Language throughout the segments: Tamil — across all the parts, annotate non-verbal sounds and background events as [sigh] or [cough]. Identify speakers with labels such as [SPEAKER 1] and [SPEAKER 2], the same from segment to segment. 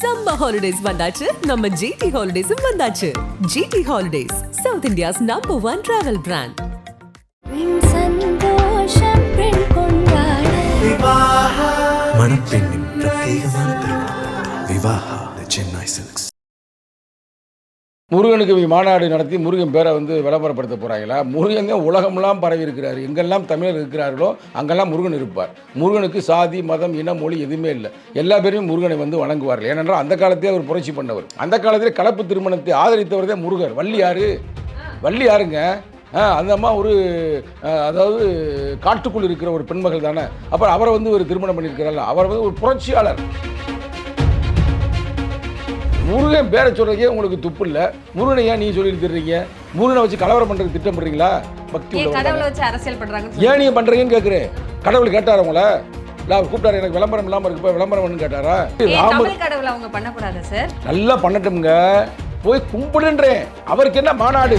[SPEAKER 1] சம்மர் ஹாலிடேஸ் வந்தாச்சு. நம்ம ஜிடி ஹாலிடேஸும் வந்தாச்சு GT holidays South India's number one travel brand
[SPEAKER 2] பெண் சந்தோஷம் பெண் கொண்டாட
[SPEAKER 3] மணப்பெண்ணின் பிரத்யேகமான திருமணம் விவாஹா சென்னை சில்க்ஸ்
[SPEAKER 4] முருகனுக்கு மாநாடு நடத்தி முருகன் பேரை வந்து விளம்பரப்படுத்த போகிறாங்களா முருகன் தான் பரவி இருக்கிறார். எங்கெல்லாம் தமிழர் இருக்கிறார்களோ அங்கெல்லாம் முருகன் இருப்பார். முருகனுக்கு சாதி மதம் இனம் மொழி எதுவுமே இல்லை. எல்லா பேருமே முருகனை வந்து வணங்குவார்கள். ஏனென்றால் அந்த காலத்திலே அவர் புரட்சி பண்ணவர். அந்த காலத்திலே கலப்பு திருமணத்தை ஆதரித்தவர் தான் முருகர். வள்ளி யாரு வள்ளி யாருங்க அந்த அம்மா ஒரு அதாவது காட்டுக்குள் இருக்கிற ஒரு பெண்மகள் தானே. அப்புறம் அவரை வந்து ஒரு திருமணம் பண்ணியிருக்கிறாள் அவர் வந்து ஒரு புரட்சியாளர். முருகன் பேரை சொல்றதுக்கே உங்களுக்கு துப்பு இல்லை. முருகனை ஏன் நீ சொல்லிட்டு தர்றீங்க முருகனை வச்சு கலவரம் பண்ணுறதுக்கு திட்டம் பண்ணுறீங்களா பக்தி
[SPEAKER 5] கடவுளை. வச்சு அரசியல் பண்றாங்க
[SPEAKER 4] ஏன் நீங்க பண்றீங்கன்னு கேட்குறேன் கடவுள் கேட்டார் உங்கள? கூப்பிட்டாரு எனக்கு விளம்பரம் இல்லாமல் இருக்குப்பா விளம்பரம் பண்ணு கேட்டாரா? ராமர்
[SPEAKER 5] கடவுளை அவங்க பண்ணக்கூடாதா சார்
[SPEAKER 4] நல்லா பண்ணட்டும்ங்க. போய் கும்பிடுன்றேன். அவருக்கு என்ன மாநாடு?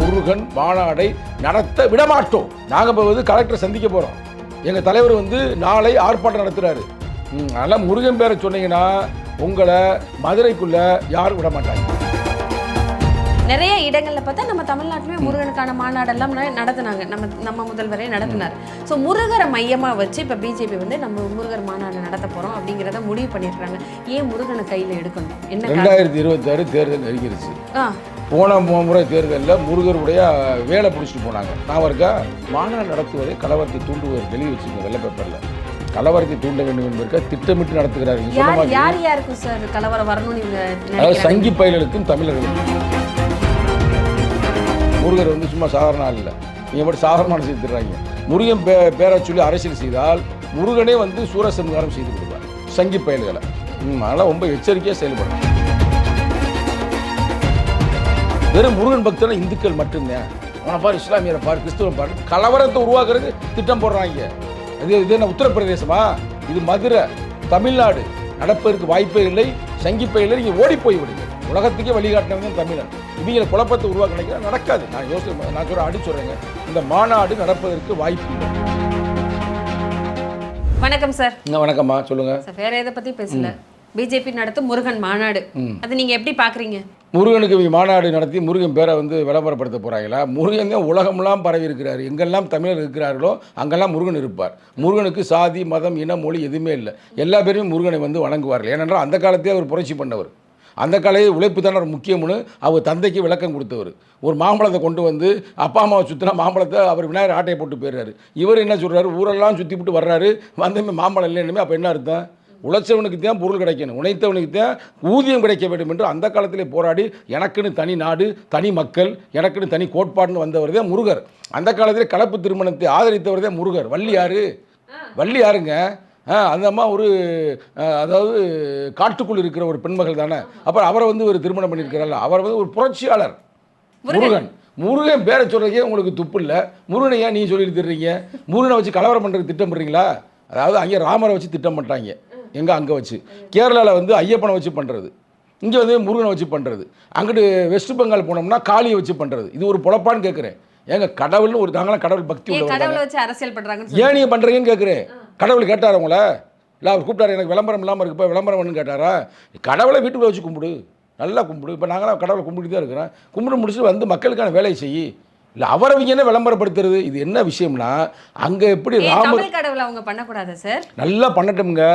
[SPEAKER 4] முருகன் மாநாடை நடத்த விடமாட்டோம். நாங்கள் இப்போ வந்து கலெக்டரை சந்திக்க போகிறோம் எங்கள் தலைவர் வந்து நாளை ஆர்ப்பாட்டம் நடத்துகிறாரு அதனால் முருகன் பேரை சொன்னீங்கன்னா உங்களை மதுரைக்குள்ளே யாரும் விட மாட்டாங்க.
[SPEAKER 5] நிறைய இடங்கள்ல பார்த்தா நம்ம தமிழ்நாட்டிலுமே முருகனுக்கான மாநாடெல்லாம் நடத்துனாங்க. நம்ம நம்ம முதல்வரே நடத்தினார். ஸோ முருகரை மையமா வச்சு இப்போ பிஜேபி வந்து நம்ம முருகர் மாநாடு நடத்த போறோம் அப்படிங்கிறத முடிவு பண்ணியிருக்காங்க ஏன் முருகனை கையில எடுக்கணும்? என்ன?
[SPEAKER 4] ரெண்டாயிரத்தி இருபத்தாறு தேர்தல் நெருங்கிருச்சு. போன முறை தேர்தலில் முருகருடைய வேலை பிடிச்சிட்டு போனாங்க. நான் இருக்கா மாநாடு நடத்துவதை கலவரத்தை தூண்டுவதை எழுதி வச்சுருங்க வெள்ளை பேப்பரில் கலவரத்தை தூண்ட வேண்டும் என்பதற்காக திட்டமிட்டு நடத்துகிறார் நீங்க சொன்ன
[SPEAKER 5] யார் யாருக்கும் சார் கலவரம் வரணும்னு
[SPEAKER 4] அதாவது சங்கி பயல்களுக்கும் தமிழர்களுக்கும். முருகர் வந்து சும்மா சாதாரண ஆள் இல்லை. நீங்கள் மட்டும் சாதாரணமான செய்து தர்றாங்க முருகன் பே பேரை சொல்லி அரசியல் செய்தால் முருகனே வந்து சூரசம்ஹாரம் செய்து கொடுப்பார். சங்கி பயல்களை. அதனால் ரொம்ப எச்சரிக்கையாக செயல்படணும். வெறும் முருகன் பக்தனா இந்துக்கள் மட்டும்தான். அவனை பாரு இஸ்லாமியரை பாரு கிறிஸ்துவ பாரு கலவரத்தை உருவாக்குறதுக்கு திட்டம் போடுறாங்க. இது இது என்ன உத்தரப்பிரதேசமா? இது மதுரை தமிழ்நாடு. நடப்பதற்கு வாய்ப்பே இல்லை சங்கிப்பையில் நீங்கள் ஓடி போய் விடுங்க உலகத்துக்கே வழிகாட்டினது தான் தமிழன் இவங்களை குழப்பத்தை உருவாக்க நினைக்கிறேன் நடக்காது. நான் யோசிச்சு நான் சொல்ற அடி சொல்கிறேங்க இந்த மாநாடு நடப்பதற்கு வாய்ப்பு இல்லை.
[SPEAKER 5] வணக்கம் சார்.
[SPEAKER 4] வணக்கம்மா? சொல்லுங்கள்
[SPEAKER 5] சார் வேற எதை பத்தி பேசல. பிஜேபி நடத்தும் முருகன் மாநாடு. அது நீங்க எப்படி பாக்குறீங்க?
[SPEAKER 4] முருகனுக்கு மாநாடு நடத்தி முருகன் பேரை வந்து விளம்பரப்படுத்த போகிறாங்களா முருகன் தான் உலகம்லாம் பரவி இருக்கிறார். எங்கெல்லாம் தமிழர் இருக்கிறார்களோ அங்கெல்லாம் முருகன் இருப்பார். முருகனுக்கு சாதி மதம் இனம் மொழி எதுவுமே இல்லை. எல்லா பேருமே முருகனை வந்து வணங்குவார்கள். ஏனென்றால் அந்த காலத்தையே அவர் புரட்சி பண்ணவர். அந்த காலையில் உழைப்பு தானே ஒரு முக்கியம்னு அவர் தந்தைக்கு விளக்கம் கொடுத்தவர். ஒரு மாம்பழத்தை கொண்டு வந்து அப்பா அம்மாவை சுற்றினா மாம்பழத்தை அவர் விநாயகர் ஆட்டையை போட்டு போயிடுறாரு. இவர் என்ன சொல்கிறாரு ஊரெல்லாம் சுற்றி போட்டு வர்றாரு. வந்தமே மாம்பழம் இல்லைன்னுமே அப்போ என்ன அர்த்தம்? உழைச்சவனுக்கு தான் பொருள் கிடைக்கணும். உழைத்தவனுக்கு தான் ஊதியம் கிடைக்க வேண்டும் என்று அந்த காலத்திலே போராடி எனக்குன்னு தனி நாடு தனி மக்கள் எனக்குன்னு தனி கோட்பாடுன்னு வந்தவர் தான் முருகர். அந்த காலத்திலே கலப்பு திருமணத்தை ஆதரித்தவர் தான் முருகர். வள்ளி யாரு? வள்ளி யாருங்க? அந்த அம்மா ஒரு அதாவது காட்டுக்குள் இருக்கிற ஒரு பெண்மகள் தானே. அப்புறம் அவரை வந்து ஒரு திருமணம் பண்ணியிருக்கிறாள் அவர் வந்து ஒரு புரட்சியாளர். முருகன். முருகன். பேரை சொல்றதுக்கே உங்களுக்கு துப்பு இல்லை. முருகனை ஏன் நீ சொல்லிட்டு தர்றீங்க முருகனை வச்சு கலவரம் பண்ணுறதுக்கு திட்டம் பண்ணுறீங்களா அதாவது அங்கே ராமரை வச்சு திட்டம் பண்ணுறாங்க எங்கே அங்கே வச்சு? கேரளாவில் வந்து ஐயப்பனை வச்சு பண்ணுறது இங்கே வந்து முருகனை வச்சு பண்ணுறது அங்கிட்டு வெஸ்ட் பெங்கால் போனோம்னா காளியை வச்சு பண்ணுறது இது ஒரு பொழப்பான்னு கேட்குறேன் ஏங்க கடவுள்னு ஒரு தாங்களாம் கடவுள் பக்தி
[SPEAKER 5] வச்சு அரசியல் பண்றாங்கன்னு
[SPEAKER 4] ஏன் நீங்கள் பண்ணுறீங்கன்னு கேட்குறேன் கடவுள் கேட்டார் உங்கள? இல்லை அவர் கூப்பிட்டாரு எனக்கு விளம்பரம் இல்லாமல் இருக்குப்பா விளம்பரம் பண்ணு கேட்டாரா? கடவுளை வீட்டுக்குள்ள வச்சு கும்பிடு. நல்லா கும்பிடு. இப்போ நாங்களாம் கடவுளை கும்பிட்டு தான் இருக்கிறோம். கும்பிட்டு முடிச்சுட்டு வந்து மக்களுக்கான வேலையை செய். இல்லை அவரை அவங்க என்ன விளம்பரப்படுத்துறது? இது என்ன விஷயம்னா அங்கே எப்படி ராமர்
[SPEAKER 5] கடவுளை அவங்க பண்ணக்கூடாதா சார்?
[SPEAKER 4] நல்லா பண்ணட்டும்ங்க.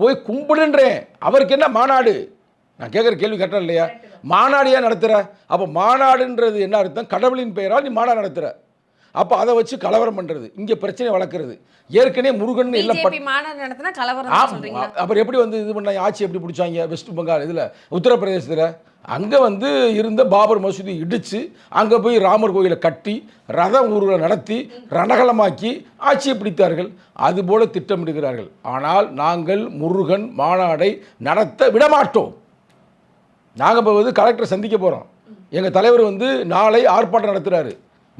[SPEAKER 4] போய் கும்பிடுன்றேன். அவருக்கு என்ன மாநாடு? நான் கேட்குற கேள்வி கரெக்டாக இல்லையா? மாநாடு ஏன் நடத்துகிற அப்போ மாநாடுன்றது என்ன அர்த்தம்? கடவுளின் பெயரால் நீ மாநாடு நடத்துகிற அப்போ அதை வச்சு கலவரம் பண்ணுறது இங்கே பிரச்சனை வளர்க்குறது. ஏற்கனவே முருகன்.
[SPEAKER 5] சொல்றீங்களா?
[SPEAKER 4] அப்புறம் எப்படி வந்து இது பண்ண ஆட்சி எப்படி பிடிச்சாங்க? வெஸ்ட் பெங்கால் இதில் உத்தரப்பிரதேசத்தில்? அங்கே வந்து இருந்த பாபர் மசூதி இடித்து அங்கே போய் ராமர் கோயிலை கட்டி ரதம் ஊர்களை நடத்தி ரணகலமாக்கி ஆட்சியை பிடித்தார்கள். அதுபோல் திட்டமிடுகிறார்கள். ஆனால் நாங்கள் முருகன் மாநாடை நடத்த விடமாட்டோம். நாங்கள் இப்போ வந்து கலெக்டரை சந்திக்க போகிறோம் எங்கள் தலைவர் வந்து நாளை ஆர்ப்பாட்டம் நடத்துகிறாரு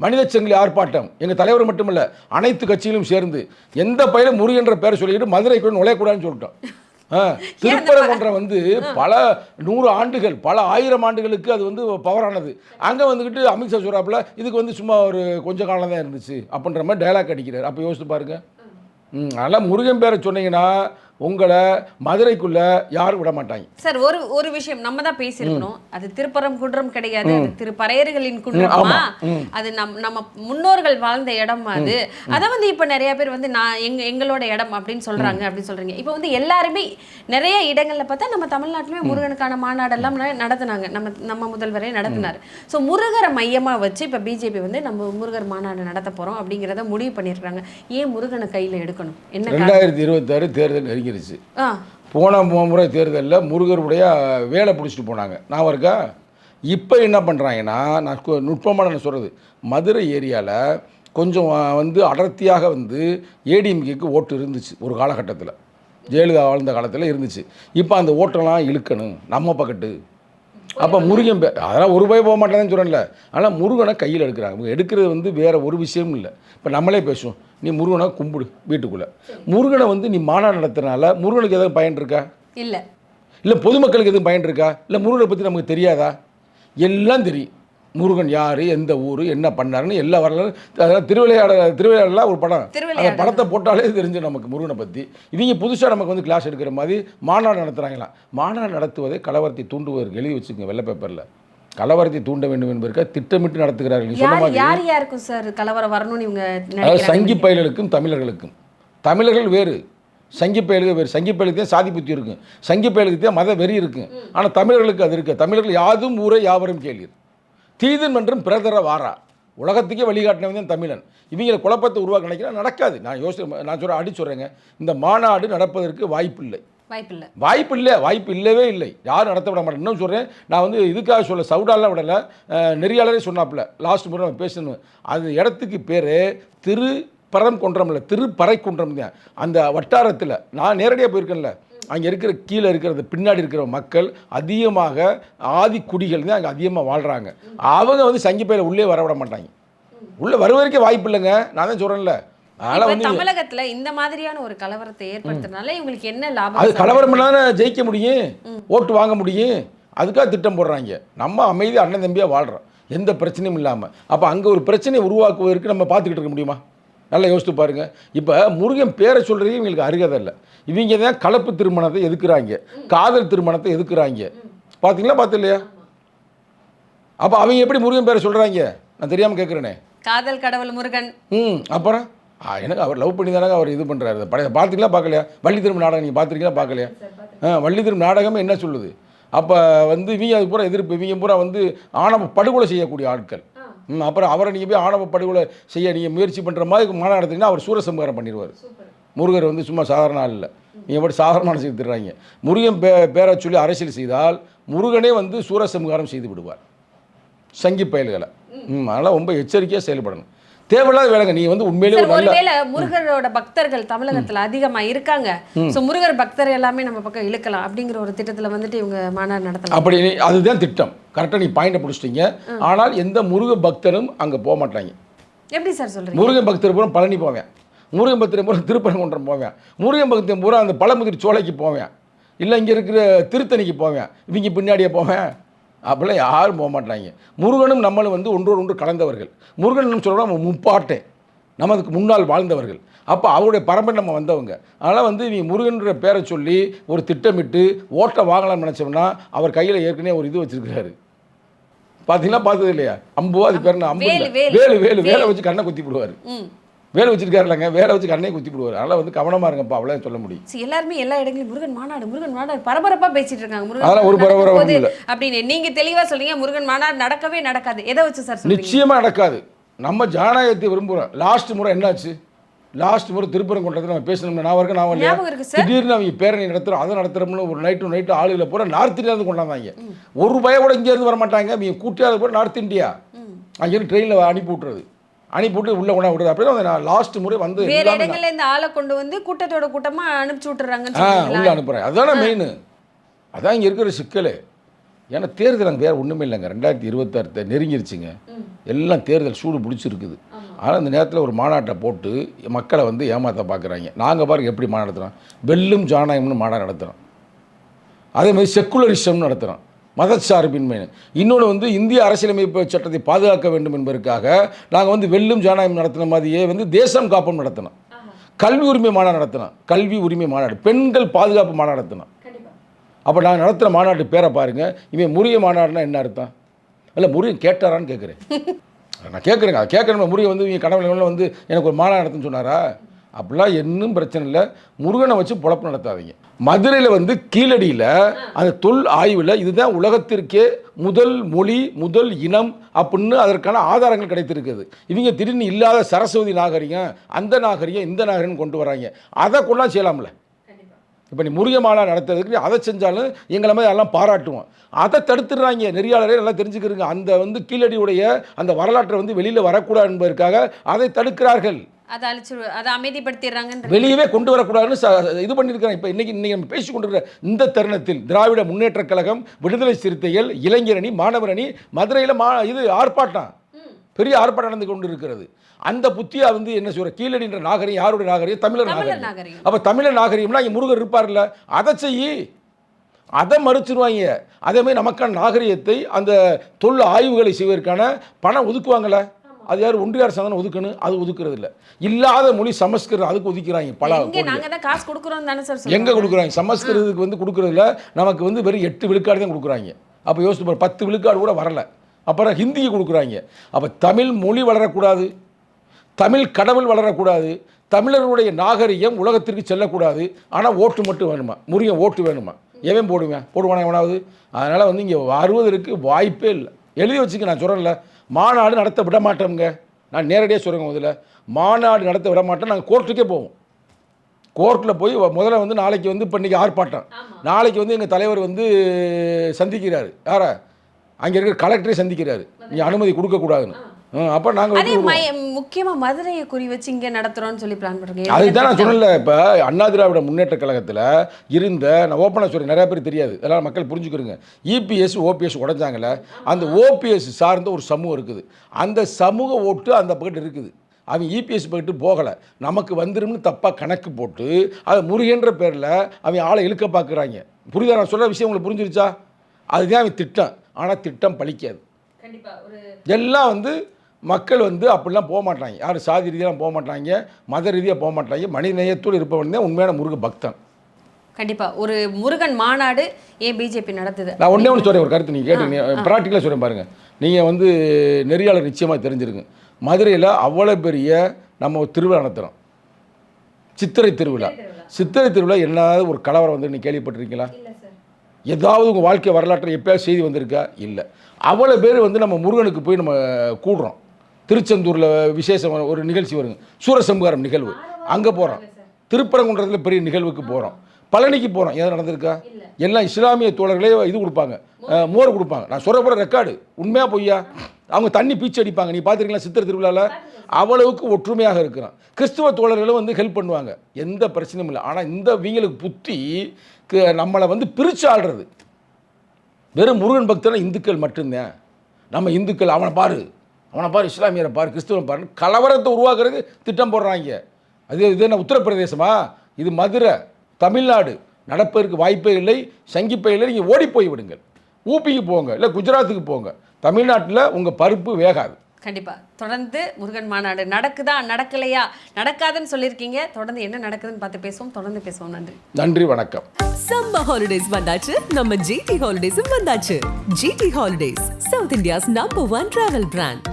[SPEAKER 4] மனித சங்கிலி ஆர்ப்பாட்டம். எங்கள் தலைவர் மட்டுமல்ல அனைத்து கட்சிகளும் சேர்ந்து எந்த பயிலும் முருகன்ற பேரை சொல்லிக்கிட்டு மதுரைக்குள்ள நுழையக்கூடாதுன்னு சொல்லிட்டோம். திருப்பரங்குன்றம் வந்து பல நூறு ஆண்டுகள் பல ஆயிரம் ஆண்டுகளுக்கு அது வந்து பவரானது. அங்கே வந்துக்கிட்டு அமித்ஷா சொல்கிறாப்புல இதுக்கு வந்து சும்மா ஒரு கொஞ்ச காலம் தான் இருந்துச்சு அப்படின்ற மாதிரி டயலாக் அடிக்கிறார். அப்போ யோசித்து பாருங்க. ம் அதனால் முருகன் பேரை சொன்னீங்கன்னா உங்களை மதுரைக்குள்ள யாரும் விட மாட்டாங்க.
[SPEAKER 5] சார் ஒரு ஒரு விஷயம் நம்ம தான் பேசியிருக்கணும். அது திருப்பரம் குன்றம் கிடையாது. அது திருப்பறையர்களின் குன்றமா
[SPEAKER 4] ஆமா.
[SPEAKER 5] அது நம் நம்ம முன்னோர்கள் வாழ்ந்த இடம் அது. அதை வந்து இப்ப நிறைய பேர் வந்து நான் எங்க எங்களோட இடம் அப்படின்னு சொல்றாங்க அப்படின்னு சொல்றீங்க. இப்போ வந்து எல்லாருமே நிறைய இடங்கள்ல பார்த்தா நம்ம தமிழ்நாட்டிலுமே முருகனுக்கான மாநாடெல்லாம் நடத்துனாங்க. நம்ம நம்ம முதல்வரே நடத்தினார். ஸோ முருகரை மையமா வச்சு இப்ப பிஜேபி வந்து நம்ம முருகர் மாநாடு நடத்த போறோம் அப்படிங்கிறத முடிவு பண்ணியிருக்காங்க ஏன் முருகனை கையில எடுக்கணும்? என்ன?
[SPEAKER 4] ரெண்டாயிரத்தி இருபத்தாறு தேர்தல் நெருங்கிருச்சு
[SPEAKER 5] ஆ.
[SPEAKER 4] போன முறை தேர்தலில் முருகருடைய வேலை பிடிச்சிட்டு போனாங்க. நான் இருக்கா? இப்போ என்ன பண்ணுறாங்கன்னா நான் நுட்பமான நான் சொல்கிறது மதுரை ஏரியாவில் கொஞ்சம் வந்து அடர்த்தியாக வந்து ஏடிஎம்கேக்கு ஓட்டு இருந்துச்சு ஒரு காலகட்டத்தில். ஜெயலலிதா வாழ்ந்த காலத்தில் இருந்துச்சு. இப்போ அந்த ஓட்டெல்லாம் இழுக்கணும் நம்ம பக்கத்து. அப்போ முருகன் பே அதெல்லாம் ஒரு ரூபாய் போக மாட்டேன்னு சொல்கிறேன்ல ஆனால் முருகனை கையில் எடுக்கிறாங்க. எடுக்கிறது வந்து வேறு ஒரு விஷயம் இல்லை. இப்போ நம்மளே பேசுவோம் நீ முருகனை கும்பிடு வீட்டுக்குள்ளே. முருகனை வந்து நீ மாநாடு நடத்துறனால முருகனுக்கு எதாவது பயன் இருக்கா?
[SPEAKER 5] இல்ல.
[SPEAKER 4] இல்லை பொதுமக்களுக்கு எதுவும் பயன் இருக்கா? இல்லை முருகனை பற்றி நமக்கு தெரியாதா? எல்லாம் தெரியும். முருகன் யார் எந்த ஊர் என்ன பண்ணாருன்னு எல்லா வரலாறு அதாவது திருவிளையாட திருவிளையாடலாம் ஒரு படம். அந்த. படத்தை போட்டாலே தெரிஞ்சு நமக்கு முருகனை பற்றி இவங்க புதுசாக நமக்கு வந்து கிளாஸ் எடுக்கிற மாதிரி மாநாடு நடத்துகிறாங்களாம் மாநாடு நடத்துவதை கலவரத்தை தூண்டுவதற்கு எழுதி வச்சுக்கோங்க வெள்ளை பேப்பரில் கலவரத்தை தூண்ட வேண்டும் என்பதற்காக திட்டமிட்டு நடத்துகிறார்கள்.
[SPEAKER 5] யார் யாருக்கும் சார் கலவரம் வரணும்னு இவங்க
[SPEAKER 4] அதாவது சங்கி பயல்களுக்கும் தமிழர்களுக்கும். தமிழர்கள் வேறு. சங்கி பயலுக்கு வேறு. சங்கி பயலுக்கு தான் சாதி புத்தி இருக்கும். சங்கி பயலுக்கு தான் மத வெறி இருக்கும். ஆனால் தமிழர்களுக்கு அது இருக்கு தமிழர்கள் யாதும் ஊரை யாவரும் கேளீர். தீதன் என்றும் பிரதர வாரா. உலகத்துக்கே வழிகாட்டினவன் தான் தமிழன். இவங்களை குழப்பத்தை உருவாக்க நினைக்கிறேன். நடக்காது. நான் யோசி நான் சொல்கிறேன் அடி சொல்கிறேங்க இந்த மாநாடு நடப்பதற்கு வாய்ப்பு இல்லை
[SPEAKER 5] வாய்ப்பில்லை.
[SPEAKER 4] வாய்ப்பு இல்லை வாய்ப்பு இல்லவே இல்லை. யாரும் நடத்த விட மாட்டேன் இன்னும் சொல்கிறேன் நான் வந்து இதுக்காக சொல்ல சவுடாலாம் விடலை. நெறியாளரே சொன்னாப்புல லாஸ்ட் முறை நம்ம பேசணும் அது இடத்துக்கு பேர் திரு பரம் குன்றம் இல்லை திருப்பறை குன்றம் தான். அந்த வட்டாரத்தில் நான் நேரடியாக போயிருக்கேன்ல அங்கே இருக்கிற கீழே இருக்கிறது பின்னாடி இருக்கிற மக்கள் அதிகமாக ஆதி குடிகள் தான் அங்கே அதிகமாக வாழ்கிறாங்க அவங்க வந்து சங்கி பயில உள்ளே வர விட மாட்டாங்க. உள்ளே வருவதற்கே வாய்ப்பு இல்லைங்க. நான் தான் சொல்கிறேன்ல
[SPEAKER 5] தமிழகத்துல இந்த மாதிரியான ஒரு கலவரத்தை ஏற்படுத்துறதுனால இவங்களுக்கு என்ன லாபம்
[SPEAKER 4] அது? கலவரம் ஜெயிக்க முடியும் ஓட்டு வாங்க முடியும். அதுக்காக திட்டம் போடுறாங்க. நம்ம அமைதி அண்ணன் தம்பியாக வாழ்கிறோம் எந்த பிரச்சனையும் இல்லாமல் அப்போ அங்கே ஒரு பிரச்சனையை உருவாக்குவதற்கு நம்ம பார்த்துக்கிட்டு இருக்க முடியுமா? நல்லா யோசித்து பாருங்க. இப்போ முருகன் பேரை சொல்கிறதே இவங்களுக்கு அருகதை இல்லை. இவங்க தான் கலப்பு திருமணத்தை எதுக்குறாங்க? காதல் திருமணத்தை எதுக்குறாங்க? பார்த்தீங்களா பார்த்து இல்லையா அப்போ அவங்க எப்படி முருகன் பேரை சொல்கிறாங்க நான் தெரியாமல் கேட்குறேனே
[SPEAKER 5] காதல் கடவுள் முருகன்.
[SPEAKER 4] ம் அப்புறம்? எனக்கு அவர் லவ் பண்ணி தானே அவர் இது பண்ணுறாரு பழைய பார்த்தீங்களா பார்க்கலையா? வள்ளி திரும்ப நாடகம் நீங்கள் பார்த்துருக்கீங்களா? பார்க்கலையா? ஆ வள்ளி திரும்ப நாடகமே என்ன சொல்லுது? அப்போ வந்து இவங்க அது பூரா எதிர்ப்பு. இவங்க பூரா வந்து ஆணவ படுகொலை செய்யக்கூடிய ஆட்கள். ம் அப்புறம் அவரை நீங்கள் போய் ஆணவ படுகொலை செய்ய நீங்கள் முயற்சி பண்ணுற மாதிரி மாநாடு நடத்திங்கன்னா அவர் சூரசம்ஹாரம் பண்ணிடுவார். முருகர் வந்து சும்மா சாதாரண ஆள் இல்லை. நீங்கள் எப்படி சாதாரணமான செய்து திடுறாங்க முருகன் பே பேரை சொல்லி அரசியல் செய்தால் முருகனே வந்து சூரசம்ஹாரம் செய்து விடுவார். சங்கி பயல்களை. ம். அதனால் ரொம்ப எச்சரிக்கையாக செயல்படணும். தேவையில்லாத வேலைங்க. நீ வந்து உண்மையிலேயே
[SPEAKER 5] ஒருவேளை முருகரோட பக்தர்கள் தமிழகத்துல அதிகமா இருக்காங்க. சோ முருகர் பக்தர் எல்லாமே நம்ம பக்கம் இழுக்கலாம் அப்படிங்கிற ஒரு திட்டத்துல வந்துட்டு இவங்க மாநாடு நடத்தலாம்
[SPEAKER 4] அப்படி அதுதான் திட்டம். கரெக்டாக நீ பாயிண்டை பிடிச்சிட்டீங்க. ஆனால் எந்த முருக பக்தரும் அங்கே போக மாட்டாங்க.
[SPEAKER 5] எப்படி சார் சொல்றீங்க?
[SPEAKER 4] முருகன் பக்தர் பூரா பழனி போவேன். முருகன் பக்தர் பூரா திருப்பரங்குன்றம் போவேன். முருகன் பக்தர் பூரா அந்த பழமுதிர் சோலைக்கு போவேன். இல்லை இங்கே இருக்கிற திருத்தணிக்கு போவேன். இவங்க பின்னாடியே போவேன். அப்படிலாம் யாரும் போக மாட்டாங்க. முருகனும் நம்மளும் வந்து ஒன்றோடு ஒன்று கலந்தவர்கள். முருகன் சொல்கிறோம் நம்ம முப்பாட்டேன் நமக்கு முன்னால் வாழ்ந்தவர்கள். அப்போ அவருடைய பரம்பரை நம்ம வந்தவங்க. அதனால் வந்து நீ முருகன்ற பேரை சொல்லி ஒரு திட்டமிட்டு ஓட்டை வாங்கலாம்னு நினச்சோம்னா அவர் கையில் ஏற்கனவே ஒரு இது வச்சிருக்கிறாரு. பார்த்தீங்களா பார்த்தது இல்லையா? அம்பு அது பேர்? அம்பு
[SPEAKER 5] வேலு,
[SPEAKER 4] இல்ல.
[SPEAKER 5] வேலு.
[SPEAKER 4] வேலு. வேலு வேலை. வச்சு கண்ணை குத்தி விடுவார் வேலை வச்சிருக்காருலங்க வேலை வச்சு கண்ணே குத்தி விடுவார் அதனால் வந்து கவனமாக இருங்கப்பா அவ்வளோ சொல்ல முடியும்.
[SPEAKER 5] எல்லாருமே எல்லா இடங்களிலும் முருகன் மாநாடு முருகன் மாநாடு பரபரப்பா பேசிட்டு இருக்காங்க. முருகன்
[SPEAKER 4] அதெல்லாம் ஒரு
[SPEAKER 5] போகுது
[SPEAKER 4] இல்ல.
[SPEAKER 5] அப்படின்னு நீங்க தெளிவா சொல்றீங்க முருகன் மாநாடு நடக்கவே நடக்காது. எதை வச்சு சார்
[SPEAKER 4] நிச்சயமாக நடக்காது. நம்ம ஜனநாயகத்தை விரும்புகிறோம் லாஸ்ட் முறை என்னாச்சு? லாஸ்ட் முறை திருப்பரங்குன்றத்தில் நம்ம பேசணும்னா நான் இருக்க நான் இல்லையா. திடீர்னு அவங்க பேரணி நடத்துகிறோம் அதை நடத்துகிறோம்னு ஒரு நைட்டு நைட்டு ஆளுகளை பூரா நார்த் இந்தியாவிலேருந்து கொண்டாந்தாங்க. ஒரு ரூபாயை கூட இங்கேருந்து வர மாட்டாங்க அவங்க கூட்டியாவது பூரா நார்த் இந்தியா அங்கேருந்து ட்ரெயினில் அனுப்பி விட்றது அனுப்பி விட்டு உள்ளே கொண்டா விடுறது அப்படியே வந்து நான் லாஸ்ட் முறை வந்து
[SPEAKER 5] வேற இடங்கள்ல இந்த ஆளை கொண்டு வந்து கூட்டத்தோட கூட்டமா அனுப்பிச்சு சொல்றீங்களா?
[SPEAKER 4] உள்ள அனுப்புகிறேன் அதுதானே மெயின் அதான் இங்கே இருக்கிற சிக்கல். ஏன்னா தேர்தல் அங்கே வேறு ஒன்றுமே இல்லைங்க. ரெண்டாயிரத்தி இருபத்தாறு நெருங்கிருச்சுங்க. எல்லாம் தேர்தல் சூடு பிடிச்சிருக்குது. ஆனால் அந்த நேரத்தில் ஒரு மாநாட்டை போட்டு மக்களை வந்து ஏமாற்ற பார்க்குறாங்க நாங்கள் பாருங்க எப்படி மாநாடு நடத்துகிறோம் வெல்லும் ஜனநாயகம்னு மாநாடு நடத்துகிறோம் அதே மாதிரி செக்குலரிசம் நடத்துகிறோம் மதச்சார்பின்மை. இன்னொன்று வந்து இந்திய அரசியலமைப்பு சட்டத்தை பாதுகாக்க வேண்டும் என்பதற்காக நாங்கள் வந்து வெல்லும் ஜனநாயகம் நடத்தின மாதிரியே வந்து தேசம் காப்போம் நடத்தினோம். கல்வி உரிமை மாநாடு நடத்தினோம். கல்வி உரிமை மாநாடு. பெண்கள் பாதுகாப்பு மாநாடு நடத்தினோம். அப்போ நான் நடத்துகிற மாநாட்டு பேரை பாருங்க. இவன் முருகன் மாநாடுனா என்ன அர்த்தம்? இல்லை முருகன் கேட்டாரான்னு கேட்குறேன் [laughs] நான் கேட்குறேங்க கேட்கணும் முருகன் வந்து இவங்க கடவுள் வந்து எனக்கு ஒரு மாநாடு நடத்துன்னு சொன்னாரா? அப்படிலாம் இன்னும் பிரச்சனை இல்லை. முருகனை வச்சு பொழப்பு நடத்தாதீங்க. மதுரையில் வந்து கீழடியில் அந்த தொல் ஆய்வில் இதுதான் உலகத்திற்கே முதல் மொழி முதல் இனம் அப்படின்னு அதற்கான ஆதாரங்கள் கிடைத்திருக்குது. இவங்க திடீர்னு இல்லாத சரஸ்வதி நாகரிகம் அந்த நாகரிகம் இந்த நாகரிகம் கொண்டு வராங்க. அதை கொண்டா செய்யலாம்ல? இப்போ நீ முருகமாலா நடத்துறதுக்கு அதை செஞ்சாலும் எங்களை மாதிரி எல்லாம் பாராட்டுவோம். அதை தடுத்துடுறாங்க. நெறியாளரே நல்லா தெரிஞ்சுக்கிறீங்க. அந்த வந்து கீழடியுடைய அந்த வரலாற்றை வந்து வெளியில் வரக்கூடாது என்பதற்காக அதை தடுக்கிறார்கள்.
[SPEAKER 5] அதை அழிச்சு அதை அமைதிப்படுத்திடுறாங்கன்ற
[SPEAKER 4] வெளியவே கொண்டு வரக்கூடாதுன்னு இது பண்ணியிருக்காங்க இப்போ இன்னைக்கு இன்னைக்கு நம்ம பேசி கொண்டிருக்கிற இந்த தருணத்தில் திராவிட முன்னேற்றக் கழகம் விடுதலை சிறுத்தைகள் இளைஞரணி மாணவரணி மதுரையில் மா இது ஆர்ப்பாட்டம். பெரிய ஆர்ப்பாட்டம் நடந்து கொண்டு இருக்கிறது அந்த புத்தியா வந்து என்ன சொல்ற கீழடின்ற நாகரிகம் யாருடைய நாகரிகம்? தமிழர் நாகரிகம். அப்போ தமிழர் நாகரிகம்னா இங்கே முருகர் இருப்பார்ல அதை செய்யி அதை மறுச்சிருவாங்க. அதே மாதிரி நமக்கான நாகரிகத்தை அந்த தொல் ஆய்வுகளை செய்வதற்கான பணம் ஒதுக்குவாங்கல்ல. அது யார்? ஒன்றியார் சந்தனம் ஒதுக்கணும் அது ஒதுக்குறது இல்லை இல்லாத மொழி சமஸ்கிருதம் அதுக்கு ஒதுக்கிறாங்க பல
[SPEAKER 5] காசு கொடுக்குறோம் தானே சார்
[SPEAKER 4] எங்க கொடுக்குறாங்க? சமஸ்கிருதத்துக்கு வந்து கொடுக்குறதுல நமக்கு வந்து வெறும் எட்டு விழுக்காடு தான் கொடுக்குறாங்க. அப்போ யோசிச்சு பாரு பத்து விழுக்காடு கூட வரல. அப்புறம் ஹிந்திக்கு கொடுக்குறாங்க. அப்போ தமிழ் மொழி வளரக்கூடாது. தமிழ் கடவுள் வளரக்கூடாது. தமிழர்களுடைய நாகரிகம் உலகத்திற்கு செல்லக்கூடாது. ஆனால் ஓட்டு மட்டும் வேணுமா? முருகன் ஓட்டு வேணுமா? எவன் போடுவேன்? போடுவானா எவனாவது? அதனால் வந்து இங்கே வருவதற்கு வாய்ப்பே இல்லை. எழுதி வச்சுக்க நான் சொல்கிறேன்ல மாநாடு நடத்த விட மாட்டோம்ங்க நான் நேரடியாக சொல்கிறேங்க முதல்ல. மாநாடு நடத்த விட மாட்டோம் நாங்கள் கோர்ட்டுக்கே போவோம். கோர்ட்டில் போய் முதல்ல வந்து நாளைக்கு வந்து இப்போ இன்றைக்கி ஆர்ப்பாட்டம். நாளைக்கு வந்து எங்கள் தலைவர் வந்து சந்திக்கிறாரு. யாரா? அங்கே இருக்கிற கலெக்டரே சந்திக்கிறாரு. நீ அனுமதி கொடுக்கக்கூடாதுன்னு அப்போ நாங்கள்
[SPEAKER 5] அதே
[SPEAKER 4] வந்து
[SPEAKER 5] மய- முக்கியமா மதுரையை குறி வச்சு இங்க நடத்துறோம்னு சொல்லி பிளான் பண்றீங்க
[SPEAKER 4] அதுதான் நான் சொன்னல இப்போ அண்ணா திராவிட முன்னேற்ற கழகத்தில் இருந்த நான் ஓப்பனாக சொல்கிறேன் நிறைய பேர் தெரியாது. அதெல்லாம் மக்கள் புரிஞ்சுக்கிறோங்க. இபிஎஸ் ஓபிஎஸ் உடைஞ்சாங்கல்ல அந்த ஓபிஎஸ் சார்ந்த ஒரு சமூகம் இருக்குது. அந்த சமூக ஓட்டு அந்த பக்கத்து இருக்குது. அவன் இபிஎஸ் பக்கத்து போகலை. நமக்கு வந்துரும்னு தப்பாக கணக்கு போட்டு அதை முருகன்ற பேரில் அவன் ஆளை இழுக்க பார்க்குறாங்க புரியுதா? நான் சொல்கிற விஷயம் உங்களுக்கு புரிஞ்சிருச்சா? அதுதான் அவன் திட்டம். ஆனால் திட்டம் பலிக்காது
[SPEAKER 5] கண்டிப்பா ஒரு
[SPEAKER 4] எல்லாம் வந்து மக்கள் வந்து அப்படிலாம் போக மாட்டாங்க யாரும் சாதி ரீதியாக போக மாட்டாங்க மத ரீதியாக போக மாட்டாங்க மனித நேயத்தோடு இருப்பவன் தான் உண்மையான முருக பக்தன்.
[SPEAKER 5] கண்டிப்பா. ஒரு முருகன் மாநாடு ஏன் பிஜேபி நடத்துது?
[SPEAKER 4] நான் ஒன்றே ஒன்று சொல்கிறேன் ஒரு கருத்து நீங்கள் கேட்டு ப்ராக்டிக்கலாக சொல்கிறேன் பாருங்கள் நீங்கள் வந்து நெறியாளர் நிச்சயமாக தெரிஞ்சிருங்க மதுரையில் அவ்வளோ பெரிய நம்ம திருவிழா நடத்துகிறோம் சித்திரை திருவிழா. சித்திரை திருவிழா. என்னாவது ஒரு கலவரம் வந்து நீங்கள் கேள்விப்பட்டிருக்கீங்களா? ஏதாவது உங்கள் வாழ்க்கை வரலாற்றில் எப்பயாவது செய்தி வந்திருக்கா? இல்லை. அவ்வளோ பேர் வந்து நம்ம முருகனுக்கு போய் நம்ம கூடுறோம். திருச்செந்தூரில் விசேஷம் ஒரு நிகழ்ச்சி வருங்க சூரசம்ஹாரம் நிகழ்வு. அங்கே போகிறோம் திருப்பரங்குன்றத்தில் பெரிய நிகழ்வுக்கு போகிறோம் பழனிக்கு போகிறோம் ஏதாவது நடந்திருக்கா? எல்லாம் இஸ்லாமிய தோழர்களே இது கொடுப்பாங்க. மோர் கொடுப்பாங்க. நான் சொல்கிற போகிற ரெக்கார்டு உண்மையாக பொய்யா? அவங்க தண்ணி பீச்சு அடிப்பாங்க. நீ பார்த்துருக்கீங்களா சித்திரை திருவிழாவில் அவ்வளவுக்கு ஒற்றுமையாக இருக்கிறான். கிறிஸ்துவ தோழர்களும் வந்து ஹெல்ப் பண்ணுவாங்க. எந்த பிரச்சனையும் இல்லை. ஆனால் இந்த வீங்களுக்கு புத்தி க- நம்மளை வந்து பிரித்து ஆடுறது வெறும் முருகன் பக்தனா இந்துக்கள் மட்டும்தான். நம்ம இந்துக்கள் அவனை பாரு. அவனை பாரு இஸ்லாமியரை பாரு கிறிஸ்துவனை பாரு கலவரத்தை உருவாக்குறதுக்கு திட்டம் போடுறாங்க. அது இது என்ன உத்தரப்பிரதேசமா? இது மதுரை தமிழ்நாடு. நடப்பதற்கு வாய்ப்பே இல்லை சங்கிப்பே இல்லை நீங்கள் ஓடி போய் விடுங்கள். ஊபிக்கு போங்க இல்லை குஜராத்துக்கு போங்க. தமிழ்நாட்டில் உங்கள் பருப்பு வேகாது.
[SPEAKER 5] கண்டிப்பா. தொடர்ந்து முருகன் மாநாடு நடக்குதா நடக்கலையா நடக்காதுன்னு சொல்லியிருக்கீங்க. தொடர்ந்து என்ன நடக்குதுன்னு பார்த்து பேசுவோம். தொடர்ந்து பேசுவோம். நன்றி.
[SPEAKER 4] நன்றி வணக்கம்.
[SPEAKER 1] சம்மர் ஹாலிடேஸ் வந்தாச்சு. நம்ம ஜிடி ஹாலிடேஸும் வந்தாச்சு. GT holidays South India's number one travel brand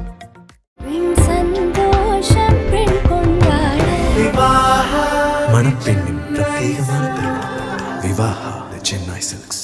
[SPEAKER 3] மணப்பெண்ணின் பிரத்யேகமான திருமணம் விவாஹா சென்னை சில்க்ஸ்